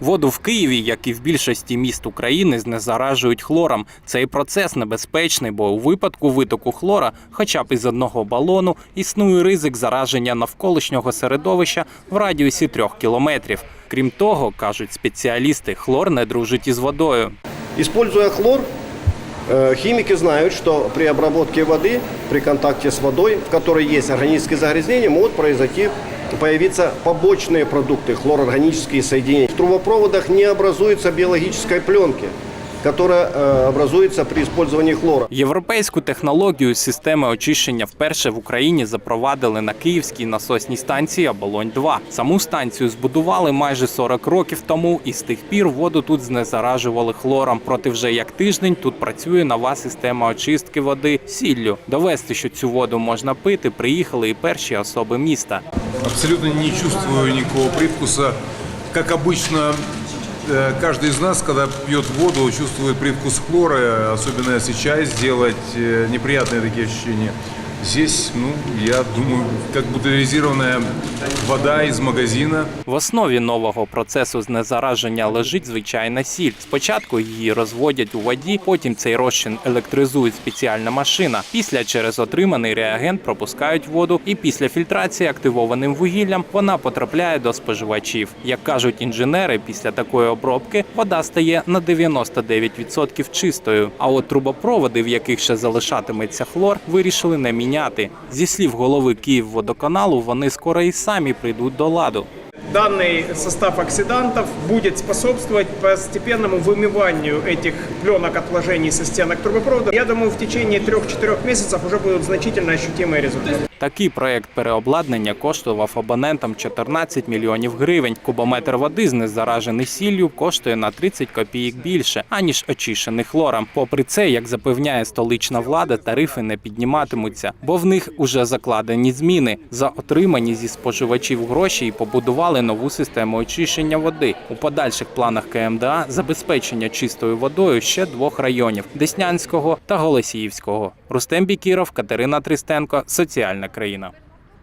Воду в Києві, як і в більшості міст України, знезаражують хлором. Цей процес небезпечний, бо у випадку витоку хлора, хоча б із одного балону, існує ризик зараження навколишнього середовища в радіусі трьох кілометрів. Крім того, кажуть спеціалісти, хлор не дружить із водою. Используя хлор, э, химики знают, что при обработке воды, при контакте с водой, в которой есть органические загрязнения, могут произойти появиться побочные продукты, хлорорганические соединения. В трубопроводах не образуется биологической пленки, которая э, образуется при использовании хлора. Європейську технологію системи очищення вперше в Україні запровадили на київській насосній станції Оболонь-2. Саму станцію збудували майже 40 років тому, і з тих пір воду тут знезаражували хлором. Проте вже як тиждень тут працює нова система очистки води сіллю. Довести, що цю воду можна пити, приїхали і перші особи міста. Абсолютно не чувствую никакого привкуса. Как обычно, э, каждый из нас, когда пьет воду, чувствует привкус хлора, особенно если чай сделать, э, неприятные такие ощущения. Здесь, ну, я думаю, как бутилизированная вода из магазина. В основі нового процесу знезараження лежить звичайна сіль. Спочатку її розводять у воді, потім цей розчин електризує спеціальна машина. Після через отриманий реагент пропускають воду, і після фільтрації активованим вугіллям вона потрапляє до споживачів. Як кажуть інженери, після такої обробки вода стає на 99% чистою. А от трубопроводи, в яких ще залишатиметься хлор, вирішили не міняти. Зі слів голови Київводоканалу, вони скоро і самі прийдуть до ладу. Данный состав оксидантов будет способствовать постепенному вымыванию этих пленок отложений со стенок трубопровода. Я думаю, в течение 3-4 месяцев уже будут значительно ощутимые результаты. Такий проект переобладнання коштував абонентам 14 мільйонів гривень. Кубометр води, знезаражений сіллю, коштує на 30 копійок більше, аніж очищений хлором. Попри це, як запевняє столична влада, тарифи не підніматимуться, бо в них уже закладені зміни. За отримані зі споживачів гроші і побудували нову систему очищення води. У подальших планах КМДА забезпечення чистою водою ще двох районів Деснянського та Голосіївського. Рустем Бікіров, Катерина Тристенко, соціальна країна.